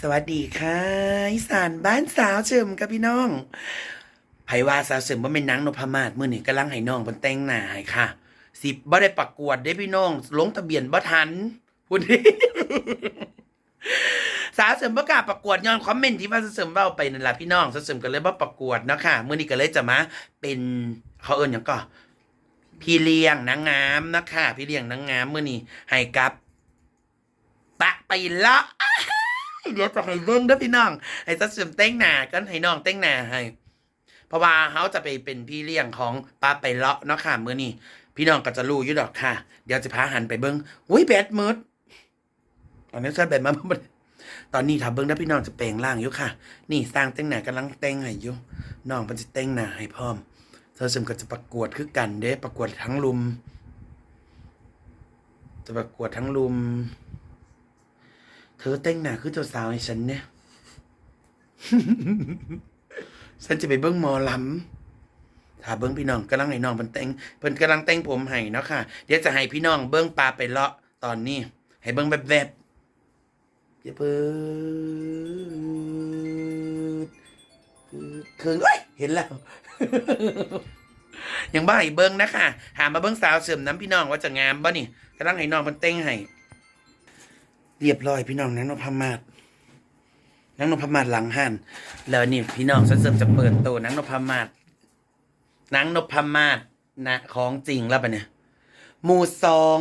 สวัสดีค่ะอีสานบ้านสาวเฉิมกับพี่น้องไผว่าสาวเฉิมว่าเป็นนางนพมาศมื้อนี้กำลังให้น้องเพิ่นแต่งหน้าให้ค่ะ สิบบ่ได้ประกวดเด้พี่น้องลงทะเบียนบ่ทันพูดดิสาวเสริมประกาศประกวดย้อนคอมเมนต์ที่ว่าสาวเสริมเว้าไปนั่นแหละพี่น้องสาวเสริมก็เลยบ่ประกวดเนาะค่ะมื้อนี้ก็เลยจะมาเป็นเขาเอิ้นหยังก็ พี่เลี้ยงนางงามนะคะพี่เลี้ยงนางงามมื้อนี้ให้กับปะไปละ เดี๋ยวจะให้เบิ่งด้อพี่น้องให้สาวเสริมแต่งหนากันให้น้องแต่งหนาให้ เพราะว่าเขาจะไปเป็นพี่เลี้ยงของป้าไปเลาะเนาะค่ะมื้อนี้พี่น้องก็จะรู้อยู่ดอกค่ะ เดี๋ยวจะพาหันไปเบิ่งอุ้ยแบดมืดตอนนี้ฉันแบดมาบ่ตอนนี้ถ้าเบิ่งแล้วพี่น้องจะแปลงร่างอยู่ค่ะ นี่สร้างแต่งหนากำลังแต่งให้อยู่น้องมันจะแต่งหนาให้พร้อมเธอสมก็จะประกวดคือกันเด้ประกวดทั้งลุม จะประกวดทั้งลุม เธอแต่งหน้าคือเจ้าสาวให้ฉันเนี่ย ฉันจะไปเบิ้งหมอลำถ้าเบิ้งพี่น้องกำลังให้น้องเพิ่นแต่งเพิ่นกำลังแต่งผมให้เนาะค่ะ เดี๋ยวจะให้พี่น้องเบิ้งปลาไปเลาะตอนนี้ ให้เบิ้งแบบแบบๆอย่าเพิ่ดคืนเอ้ยเห็นแล้วยังบ้าให้เบิ้งนะคะหามาเบิ้งสาวเสริมน้ำพี่น้องว่าจะงามบ่นี่กำลังให้น้องเพิ่นแต่งให้ เรียบร้อยพี่น้องนังนพมาศนังนพมาศหลังหันแล้วนี่พี่น้องฉันเสริมจะเปิดตัวนังนพมาศนังนพมาศนะของจริงแล้วปะเนี่ย หมู่สอง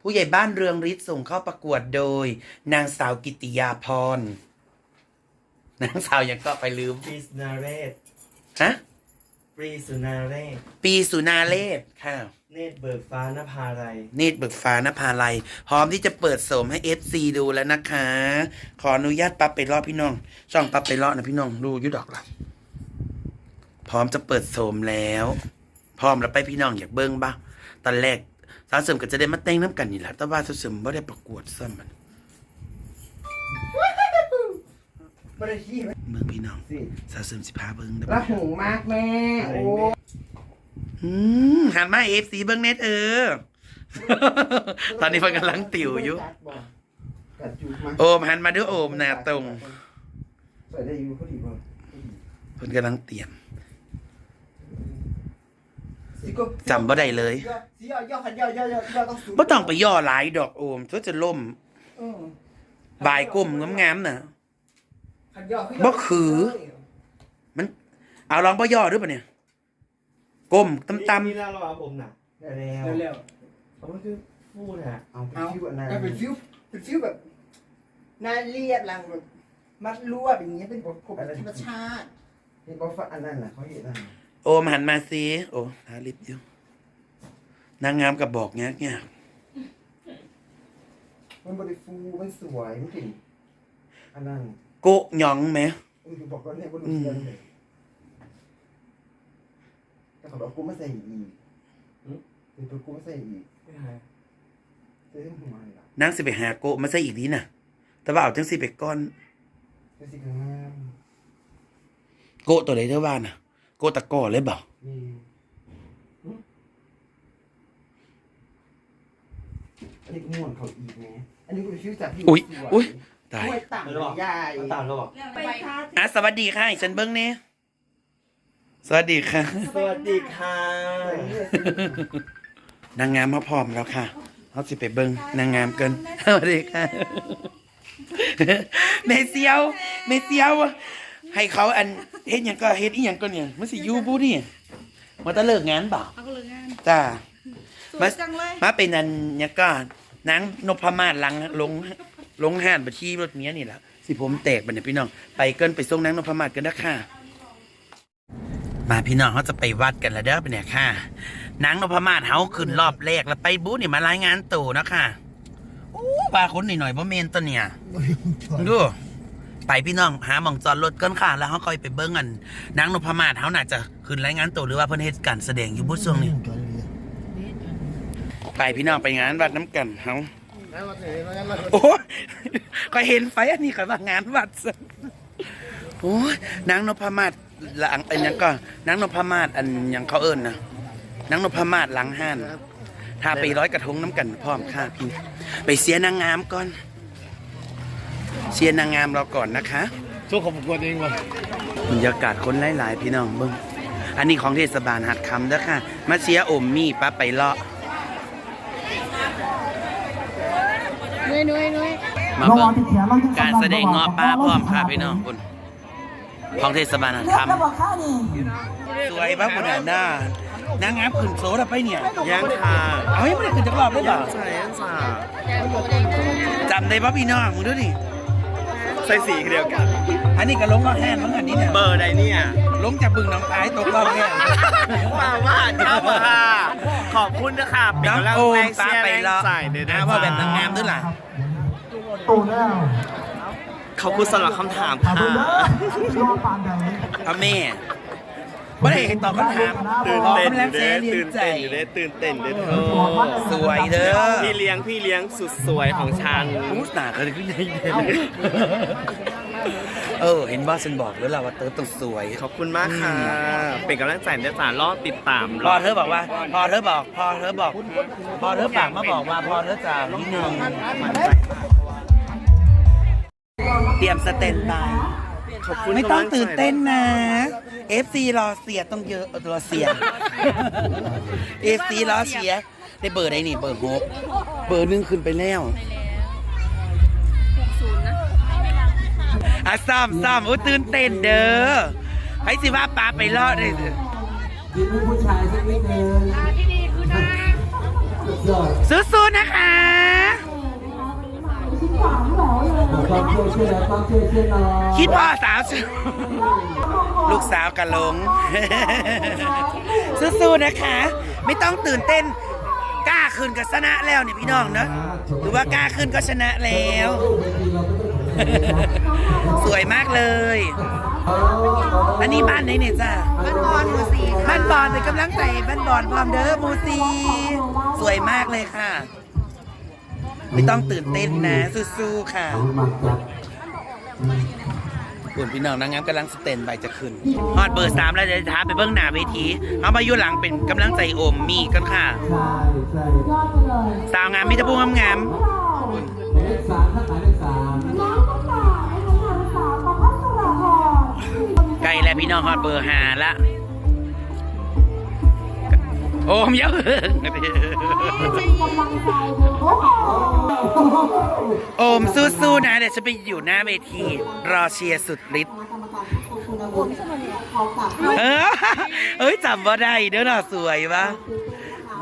ผู้ใหญ่บ้านเรืองฤทธิ์ส่งเข้าประกวดโดย นางสาวกิติยาพร นางสาวยังก็ไปลืมปรีสนาเรศฮะ ปรีสุนาเรศปีสุนาเลศค่ะ เนตรเบิกฟ้านภาไรเนตรเบิกฟ้านภาลัยพร้อมที่จะเปิดโสมให้ FC ดูแล้วนะคะ ขออนุญาตปั๊บไปรอบพี่น้อง ช่องปั๊บไปรอบนะพี่น้องดูอยุดอกละพร้อมจะเปิดโสมแล้ว พร้อมแล้วไปพี่น้องอยากเบิ้งบ้าตอนแรกสาวเสริมก็จะได้มาแต่งน้ำกันนี่แหละแต่ว่าสาวเสริมไม่ได้ประกวดซ้ำมันบริชีไหมเมืองพี่น้องสิสาวเสริมสิพาเบิ้งได้รัปะกหูมากแม่โอ้ อืมหันมาเอฟซีเบิ้งเน็ตเออ ตอนนี้เพิ่นกำลังติวอยู่ กัดจูมาโอมหันมาด้วยโอมหนาตรงใส่ได้อยู่พอดีบ่เพิ่นกำลังเตรียมสิก็จำบ่ได้เลยสิย่อย่อขันย่อย่อย่อย่อต้องสูบ่ต้องไปย่อหลายดอกโอมเพื่อจะล่มเออบายก้มงามๆน่ะขันย่อบ่คือ มัน เอาลองบ่ย่อด้วยป่ะเนี่ย ก้มต่ำนี่แล้วเราผมน่ะได้แล้วเร็วเขามันคือพูดน่ะเอาเป็นฟิวอันนั้นๆเป็นฟิวเป็นฟิวแบบน่าเรียบลังแบบมัดรวบอย่างเงี้ยเป็นผมธรรมชาตินี่บ่ฟังอันนั้นน่ะเขาเห็นนั่นๆโอมหันมาสิโอ้ทาลิปอยู่นางงามกับบอกเงี้ยเนี่ยมันบ่ได้ฟูมันสวยมันเป็นอันนั้นโกะหยองไหม เออบอกว่าเนี่ยบ่รู้เรื่องเลย แต่เขาบอกกูมาใส่อีกเดี๋ยวกูมาใส่อีกไม่หายเต็มหัวเลยล่ะนางสิไปหาโกะมาใส่อีกดีน่ะ แต่ว่าเอาจังสิไปก้อนเดี๋ยวสิข้างงามโกะตัวไหนเท่าว่าน่ะ โกะตะกร้อเลยเปล่านี่อันนี้ก็ม่วนเขาอีกไงอันนี้ก็เป็นฟิวจากที่อุ้ยสวอุ้ยตาย ห้วยต่ำใหญ่มาตามเราบอก ไปค่ะ อะสวัสดีค่ะให้ฉันเบิ้งเนี่ย สวัสดีค่ะ สวัสดีค่ะ นางงามมาพร้อมแล้วค่ะเขาสิไปเบิ้งนางงามเกินสวัสดีค่ะเมเซียวเมเซียว ให้เขาอันเฮ็ดหยังก็เฮ็ดอีหยังก็เนี่ยมันสิอยู่บูนี่มาตะเลิกงานเปล่าเอาเลยงานจ้าสวยจังเลยมาเป็นอันหยังก็นางนพมาศหลังลงลงห้านบัญชีรถเมียนี่แหละสิผมแตกบัดเนี่ยพี่น้อง ไปเกินไปส่งนางนพมาศกันนะค่ะ มาพี่น้องเขาจะไปวัดกันแล้วเด้อไปเนี่ยค่ะนางนพมาศเฮาขึ้นรอบแรกแล้วไปบูธนี่มารายงานตู่นะค่ะโอ้ปลาคนหน่อยๆบ่เมนตัวเนี่ยดูไปพี่น้องหาหม่องจอดรถก่อนค่ะ แล้วเขาคอยไปเบิ้งกันนางนพมาศเฮาน่าจะขึ้นรายงานตู่หรือว่าเพิ่นเฮ็ดการแสดงอยู่บูธช่วงนี้ไปพี่น้องไปงานวัดน้ำกันเฮาโอ้ก็เห็นไฟอันนี้ก็ว่างานวัดซะโอ้นางนพมาศ หลังอันยังก็นางนพมาศอันยังเขาเอิ้นนะนางนพมาศหลังห้านถ้าไปร้อยกระทงน้ำกันพร้อมค่ะพี่ไปเสียนางงามก่อนไปเชียร์นางงามเราก่อนนะคะช่วงของประกวดเองวะบรรยากาศคนหลายๆพี่น้องเบิ้งอันนี้ของเทศบาลหัดคำเด้อค่ะ มาเชียร์อมมี่ป้าไปเลาะนุ้ยนุ้ยนุ้ยมาเบิ้งการแสดงเงอป้าพร้อมค่ะพี่น้องคุณ ของเทศบาลหัดคำสวยป้าคุณหน้านางงามขึ้นโซดาไปเนี่ยยังค่ะเอายังไม่ได้ขึ้นจักรอบเลยเหรอใช่ยังค่ะจำได้ป่ะพี่น้องมึงดูดิใส่สีเดียวกัน อันนี้ก็ลงก็แห้งมั้งอันนี้เนี่ยเบอร์ใดเนี่ยลงจากบึงหน้องคายตกรอบเนี่ยว่าว่าเจ้าค่ะขอบคุณนะคะเป็นน้องกำลังโอมแรงป้าเชียร์ไปแรงเลาะใจเด้อนะว่าแบบนางงามด้วยล่ะ ขอบคุณสำหรับคำถามค่ะเอาแม่ไม่ได้เห็นตอบคำถามตื่นขอเต้นกำลังเด้เสีอยเรียตื่นนใจเต้นอยู่เด้อตื่นเต้นเด้อเธอสวยเด้อพี่เลี้ยงพี่เลี้ยงสุดสวยของฉันมูสหนาก็เลยขึ้นได้เออ เห็นว่าฉันบอกแล้วล่ะว่าเติร์ต้องสวยขอบคุณมากค่ะ เป็นกำลังใจเด้อจ้ารอติดตามพอเธอบอกว่า พอเธอบอก พอเธอบอก พอเธอปากมาบอกว่า พอเธอจ่าพี่หนึ่ง เตรียมสเตนบายขอบคุณไม่ต้องกำลัใจตื่นเต้นนะ FC รอเสียต้องเยอะเออรอเสีย FC รอเสียได้เบอร์ได้นี่เบอร์หกเบอร์หนึ่งขึ้นไปแล้วอะซ้ำซ้ำโอ้ตื่นเต้นเด้อให้สิว่าปลาไปรอดเลยเด้อกินให้ผู้ชายสักนิดนึงยอดสู้ๆนะคะ ความช่วยช่วยนะความช่วยช่วยหน่อยคิดพ่อสาวชื่อลูกสาวกันลง สู้ๆนะคะ ไม่ต้องตื่นเต้น กล้าขึ้นก็ชนะแล้วเนี่ยพี่น้องเนอะหรือว่ากล้าขึ้นก็ชนะแล้ว สวยมากเลย อันนี้บ้านไหนเนี่ยจ้าบ้านบอลมู่สี่บ้านบอลเป็นกำลังใจบ้านบอลพร้อมเด้อมูซี สวยมากเลยค่ะ ไม่ต้องตื่นเต้นนะ สู้ๆค่ะเอามาจับคุณพี่น้องนางงามกำลังสเตนใบจะขึ้นฮอดเบอร์สามแล้วเดี๋ยวจะท้าไปเบื้องหน้าเวทีเอามาอยู่หลังเป็นกำลังใจโอมมีกันค่ะใช่ใช่สาวงามมิตรภูมิงามเลขสามข้างหลังเลขสามๆใกล้แล้วพี่น้องฮอดเบอร์ห้าละ โอมเยอะโอมสู้ๆนะ เดี๋ยวจะไปอยู่หน้าเวที รอเชียร์สุดฤทธิ์เออเอ้ยจำว่าได้เด้อน่ะสวยปะ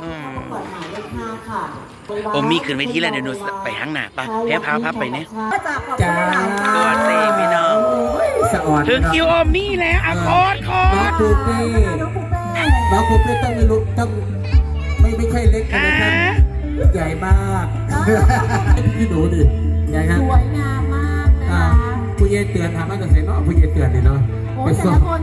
อืมโอมมีขึ้นเวทีแล้วเดี๋ยวหนูไปข้างหน้าปะแพ้พาพับไปเนี่ยจ้าตัวเต้พี่น้องสะอ่อนถึงคิวโอมมี่แล้วอะโคตรโคน้องตรปู เป้น้องปูเป้ต้องไม่รู้ต้องไม่ไม่ค่อยเล็กนะครับใหญ่มากพี่หนูดิไงครับสวยงามมากนะอ่าคะผู้ใหญ่เตือนทำให้เกษตรเนาะผู้ใหญ่เตือนนี่เนาะโอ้ไปแต่ส่ละงคน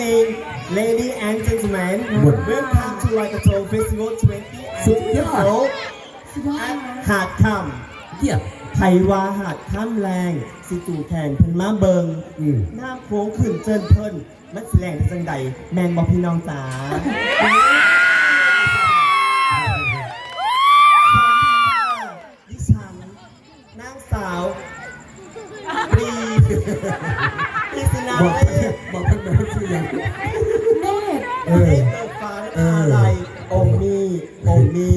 evening, ladies and gentlemen. Welcome to Like a Toll Festival สุดยอด20สุดยอด at นะหาดคเยี่ยมำไทยวาหาดข้ามแรง สิจูแทนเพิ่นมาเบิงอืม หน้าโค้งขึ้นเจินเพิ่นมันสิแรงจังใดแมนบอกพี่น้องจ๋า อะไรองค์มีองค์มี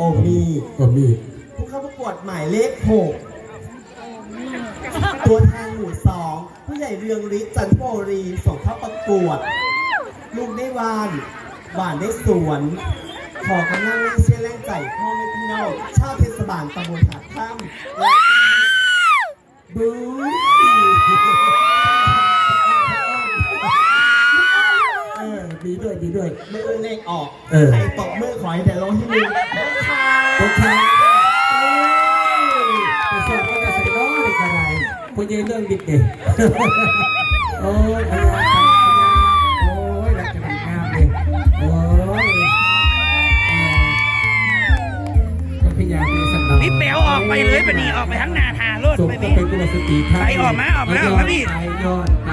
องค์มีก็มีผู้เข้าประกวดหมายเลขหกตัวแทนหมู่สองผู้ใหญ่เรืองฤทธิ์จันทโปรีส่งเข้าประกวด ลูกได้วานหวานได้สวนคขอกำลังแรงเชียร์แรงใจพ่อแม่พี่น้องชาวเทศบาลตำบลหาดข้ามและบู ดีด้วยดีด้วย มือเลงออก เออ ใครตบมือขอให้แต่ลงที่มือค่ะโอเคไปสอบก็จะใส่ล้อเลยกระไรคุณยายเรื่องดิบเองโอ้ยพยาไปพยาโอ้ยรักจะเป็นข้ามเลยโอ้ยเออพยายามมีสักหน่อยพี่แป๋วออกไปเลยปะนี่ออกไปทั้งหนาทารถส่งไปเข้าพี่ไปกุลสตรีไทยไปออกมาออกมาออกมาพี่ไปย้อนไป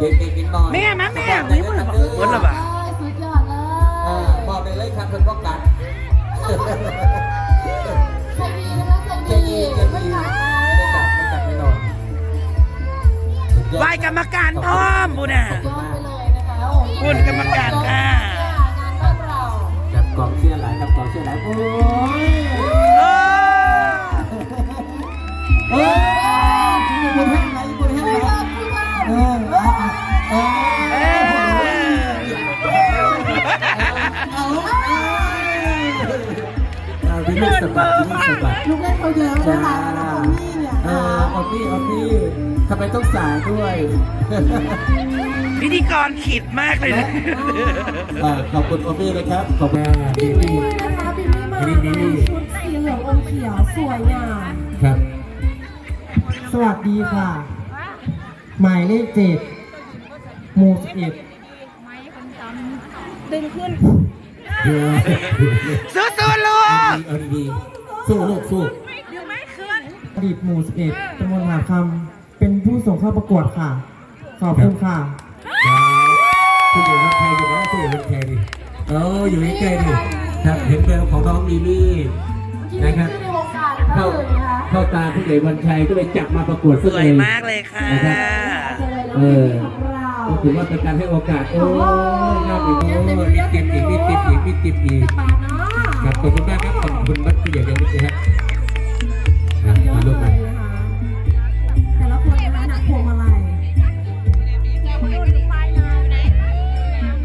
เด็กๆนิดหน่อยแม่มาแม่ไม่หมดหรอกหมดหรอปะสุดยอดเลยอ่าบอกได้เลยครับเพิ่นป้องกันใครดีนะคะใครจะดีดีจะไม่ดีขาดไม่กัดไม่กัดไม่นอนสุดยอดไหวกรรมการพร้อมบุญน่ะยอดไปเลยนะคะโอ้ยคุณกรรมการค่ะงานบ้านเราจับกองเชียร์หลายจับกองเชียร์หลายโอ้ยเออเอ้ย เอาวิลลี่สะบัดวิลลี่สะบัดลูกเล่นเขาเยอะนะคะน้องมี่เนี่ยเออเอาพี่เอาพี่ทำไมต้องสายด้วยพิธีกรขิดมากเลยนะเอ่อขอบคุณโอมี่นะครับ ขอบคุณบิบีมบี้มี่นะคะบิมมี่มาบิในมมี่ชุดสีเหลืองอมเขียวสวยงามครับ สวัสดีค่ะ หมายเลขเจ็ดหมู่สิบเอ็ดดึงขึ้นเดี๋ยวสู้ๆลูก เอาดีๆสู้ลูกสู้ดึงไม่ขึ้นอดีตหมู่สิบเอ็ดตำบลหาคำเป็นผู้ส่งเข้าประกวดค่ะ ขอบคุณค่ะครับคุณอยู่กับใครอยู่นะคุณอยู่กับใครดิเอออยู่ใกล้ๆดิครับเห็นเบลของน้องมีมี่ที่นะครับที่ในวงการก็เข้าเลยนะคะเข้าตาผู้ใหญ่วันชัยก็เลยจับมาประกวดสซะวเลยยมากเลยค่ะนะครับเจอเลยน้องบิมมี่ของเราก็ถือว่าเป็นการให้โอกาสโอ้ยน่าเป็นโอ้ยมีติบอีกมีติบอีกมีติบอีกปาเนาะ ครับขอบคุณมากครับขอบคุณมากผู้ใหญ่ยังไม่ใช่ครับครับยอมาดลูกเลมายนะคะแต่ละคนนะคะหนักพวงมาลัย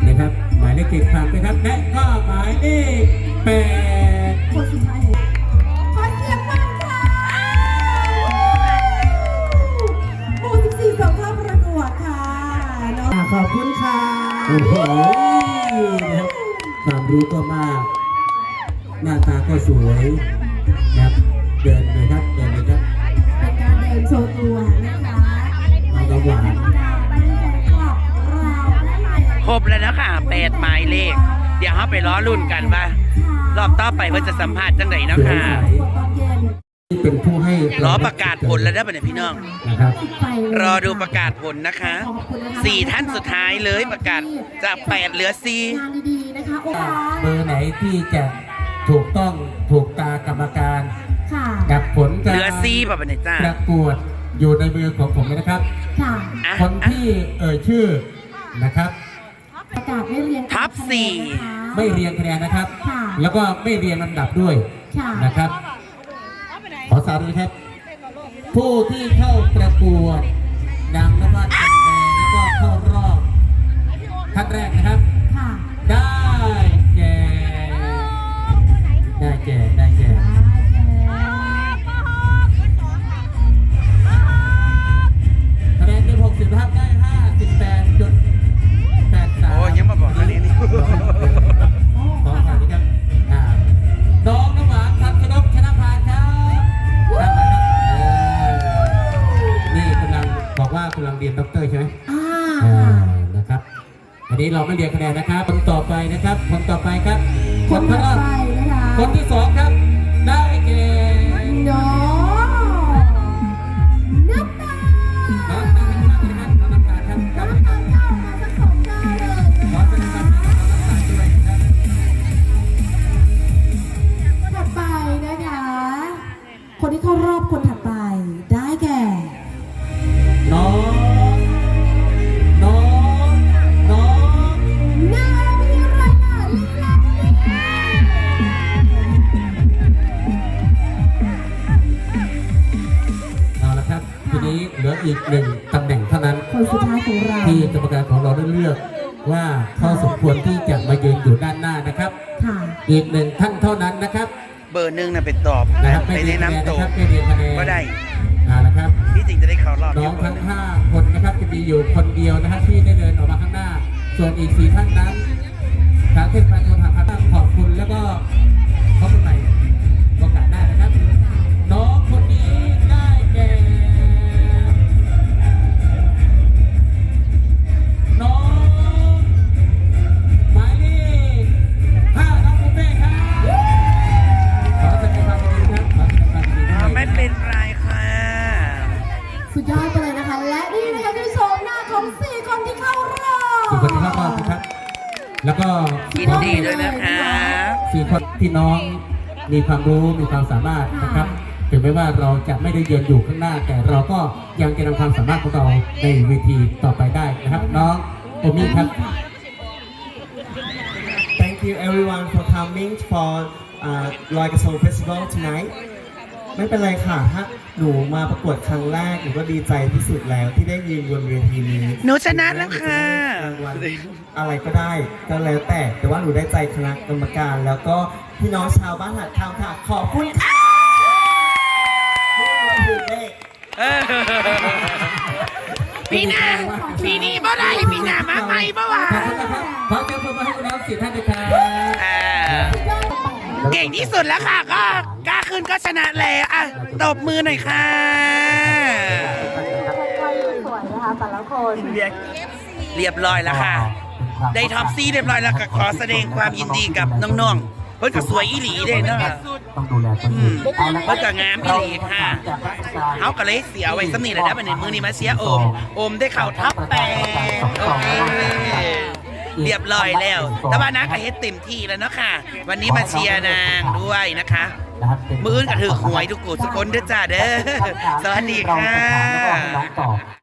นะครับ หมายเลขเจ็ดผ่านไปครับ และก็หมายเลขแปดคนสุดท้ายขอเสียงหน่อยค่ะหมู่14ส่งเข้าประกวดค่ะเนาะขอบคุณค่ะโอ้โหนะครับความรู้ก็มากหน้าตา ก็สวยนะครับเดินเลยครับเดินเลยครับเป็นการเดินโชว์ตัวนะคะเอาละหวานธรรมดาไปแฟนคลับเราได้เลยครบแล้วนะค่ะแปดหมายเลข เดี๋ยวเราไปล้อรุ่นกันว่ารอบต่อไปว่าจะสัมภาษณ์จังไหนเนาะค่ะตอนเย็นที่เป็นผู้ให้รอประกาศผลแล้วได้ปะเนี่ยพี่น้องนะครับไปเลยรอดูประกาศผลนะคะขอบคุณนะคะสี่ท่านสุดท้ายเลยประกาศจากแปดเหลือสี่งานดีๆนะคะโอ้เบอร์ไหนที่จะ ถูกต้องถูกตากรรมการค่ะ กับผลเหการลือสี่ป่ะปะเนี่ยจ้าประกวดอยู่ในมือของผมเลยนะครับ ค่ะอะคนที่เอ่ยชื่อนะครับ ประกาศไม่เรียงท็อปสี่นะคะ ไม่เรียงคะแนนนะครับ ค่ะ แล้วก็ไม่เรียงลำดับด้วยค่ะนะครับ ขอสาธุครับ ผู้ที่เข้าประกวดนางนวัดจันแดงแล้วก็เข้ารอบท่านแรกนะครับ อันนี้เราไม่เรียงคะแนนนะครับคนต่อไปนะครับคนต่อไปครับ อีกหนึ่งท่านเท่านั้นนะครับเบอร์หนึ่งน่ะเป็นตอบนะครับไปไม่เรียนแนะครับคะแนนนำนะตัวครับไม่เรียนคะแนนก็ได้อ่านะครับที่จริงจะได้เข้ารอบน้เดีอยงวทั้ง5คนนะครับจะมีอยู่คนเดียวนะครับที่ได้เดินออกมาข้างหน้า ส่วนอีก4ท่านนั้นทางเทศบาลตำบลหาดพัทขอบคุณแล้วก็ แล้วก็ยินดีด้วยนะคะสี่คนที่น้องมีความรู้มีความสามารถนะครับถึงแม้ว่าเราจะไม่ได้ยืนอยู่ข้างหน้า แต่เราก็ยังจะนำความสามารถของเราในเวทีต่อไปได้นะครับ น้องโอมี่ครับ Thank you everyone for coming for uh, ลอยกระทง Festival tonight ไม่เป็นไรค่ะถ้าหนูมาประกวดครั้งแรกหนูก็ดีใจที่สุดแล้วที่ได้ยืนบนเวทีนี้หนูชนะแล้วค่ะรางวัลอะไรก็ได้ก็แล้วแต่ แต่ว่าหนูได้ใจคณะกรรมการ แล้วก็พี่น้องชาวบ้านหัดคำค่ะ ขอบคุณค่ะที่มาถึงเลขเออพี่นาพี่นี่บ่ได้พี่นามาใหม่บ่วะขอบคุณนะครับขอเชิญปรบมือให้คุณน้องสี่ท่านด้วยครับอ่าเก่งที่สุดแล้วค่ะ ก็กล้าขึ้นก็ชนะแล้วอะตบมือหน่อยค่ะสวยนะคะแต่ละคนเรียบร้อยแล้วค่ะ ได้ท็อปซีเรียบร้อยแล้วก็ขอแสดงความยินดีกับน้องๆ เพิ่นก็สวยอีหลีเด้เนาะต้องดูแลตัวอืเองมเพิ่นก็งามอีหลีค่ะเขาก็เลยเสียไว้สำนีแหละนะบัดนี้มือนี้มาเสียโอม โอมได้เข่าทับแปดโอเค เรียบร้อยแล้ว แต่ว่านักก็เฮ็ดเต็มที่แล้วเนาะค่ะ วันนี้มาเชียร์นางด้วยนะคะ มืออื่นก็ถือหวยทุกกูทุกคนเด้อจ้าเด้อ สวัสดีค่ะ